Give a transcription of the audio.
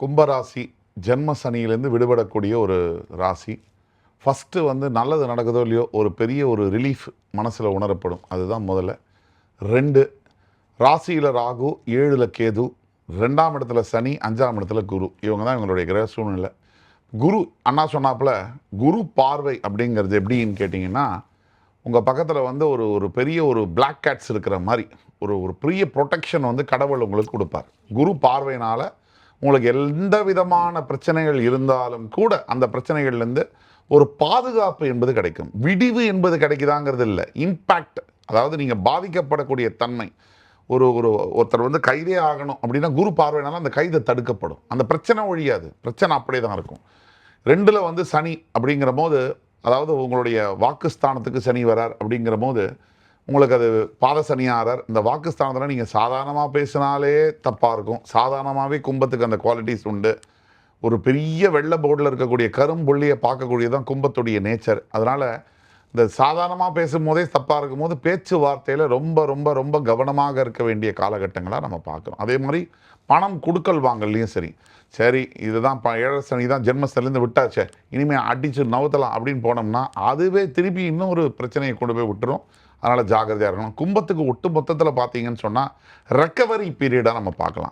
கும்பராசி ஜென்ம சனியிலேருந்து விடுபடக்கூடிய ஒரு ராசி. ஃபஸ்ட்டு வந்து நல்லது நடக்குதோ இல்லையோ ஒரு பெரிய ஒரு ரிலீஃப் மனசில் உணரப்படும். அதுதான் முதல்ல. ரெண்டு ராசியில் ராகு ஏழில் கேது ரெண்டாம் இடத்துல சனி அஞ்சாம் இடத்துல குரு. இவங்க தான் இவங்களுடைய கிரக சூழ்நிலை. குரு அண்ணா சொன்னாப்புல குரு பார்வை அப்படிங்கிறது எப்படின்னு கேட்டிங்கன்னா உங்கள் பக்கத்தில் வந்து ஒரு ஒரு பெரிய ஒரு பிளாக் கேட்ஸ் இருக்கிற மாதிரி ஒரு ஒரு பெரிய ப்ரொடெக்ஷன் வந்து கடவுள் உங்களுக்கு கொடுப்பார். குரு பார்வையினால் உங்களுக்கு எந்த விதமான பிரச்சனைகள் இருந்தாலும் கூட அந்த பிரச்சனைகள்லேருந்து ஒரு பாதுகாப்பு என்பது கிடைக்கும். விடிவு என்பது கிடைக்குதாங்கிறது இல்லை. இம்பேக்ட் அதாவது நீங்கள் பாதிக்கப்படக்கூடிய தன்மை. ஒரு ஒரு ஒருத்தர் வந்து கைதே ஆகணும் அப்படின்னா குரு பார்வையினால அந்த கைதை தடுக்கப்படும். அந்த பிரச்சனை ஒழியாது. பிரச்சனை அப்படியே தான் இருக்கும். ரெண்டில் வந்து சனி அப்படிங்கிற போது அதாவது உங்களுடைய வாக்குஸ்தானத்துக்கு சனி வரார் அப்படிங்கிற போது உங்களுக்கு அது பாதசனியாரர். இந்த வாக்குஸ்தானத்தில் நீங்கள் சாதாரணமாக பேசினாலே தப்பாக இருக்கும். சாதாரணமாகவே கும்பத்துக்கு அந்த குவாலிட்டிஸ் உண்டு. ஒரு பெரிய வெள்ளை போர்டில் இருக்கக்கூடிய கரும்புள்ளியை பார்க்கக்கூடியதான் கும்பத்துடைய நேச்சர் அதனால் இந்த சாதாரணமாக பேசும்போதே தப்பாக இருக்கும்போது பேச்சுவார்த்தையில் ரொம்ப ரொம்ப ரொம்ப கவனமாக இருக்க வேண்டிய காலகட்டங்களாக நம்ம பார்க்குறோம். அதே மாதிரி பணம் கொடுக்கல் வாங்கலையும் சரி. சரி இதுதான் ப ஏழரை சனி தான் ஜென்மஸ்தலேருந்து விட்டாச்சே இனிமேல் அடிச்சு நவுத்தலாம் அப்படின்னு போனோம்னா அதுவே திருப்பி இன்னும் ஒரு பிரச்சனையை கொண்டு போய் விட்டுரும். அதனால் ஜாக்கிரதையாக இருக்கணும். கும்பத்துக்கு ஒட்டு மொத்தத்தில் பார்த்தீங்கன்னு சொன்னால் ரெக்கவரி பீரியடாக நம்ம பார்க்கலாம்.